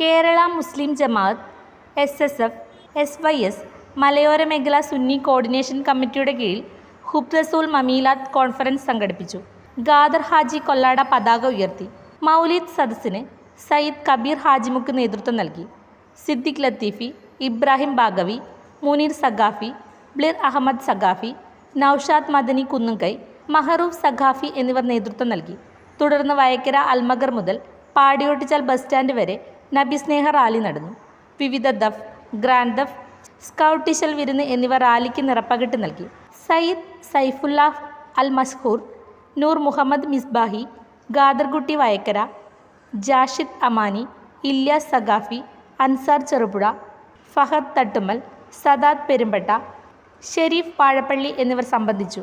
Kerala Muslim Jamaath S S F S Y S മലയോര മേഖല Sunni coordination കമ്മിറ്റിയുടെ കീഴിൽ ഹുബ്രസൂൽ മമീലാത്ത് കോൺഫറൻസ് സംഘടിപ്പിച്ചു. ഖാദർ ഹാജി കൊല്ലാട പതാക ഉയർത്തി. മൗലീദ് സദസ്സിന് സയ്യിദ് കബീർ ഹാജിമുക്ക് നേതൃത്വം നൽകി. സിദ്ദിഖ് ലത്തീഫി ഇബ്രാഹിം ബാഗവി മുനീർ സഖാഫി ബ്ലിർ അഹമ്മദ് സഖാഫി നൌഷാദ് മദനി കുന്നുംകൈ മഹറൂഫ് സഖാഫി എന്നിവർ നേതൃത്വം നൽകി. തുടർന്ന് വയക്കര അൽമഗർ മുതൽ പാടിയോട്ടിച്ചാൽ ബസ് സ്റ്റാൻഡ് വരെ നബിസ്നേഹ റാലി നടന്നു. വിവിധ ദഫ് ഗ്രാൻഡ് ദഫ് സ്കൗട്ടിഷൽ വിരുന്ന് എന്നിവ റാലിക്ക് നിറപ്പകിട്ട് നൽകി. സയ്യിദ് സൈഫുല്ലാഹ് അൽ മസ്ഹൂർ നൂർ മുഹമ്മദ് മിസ്ബാഹി ഗാദർകുട്ടി വയക്കര ജാഷിദ് അമാനി ഇല്യാസ് സഖാഫി അൻസാർ ചെറുപുഴ ഫഹദ് തട്ടുമൽ സദാദ് പെരുമ്പട്ട ഷെരീഫ് വാഴപ്പള്ളി എന്നിവർ സംബന്ധിച്ചു.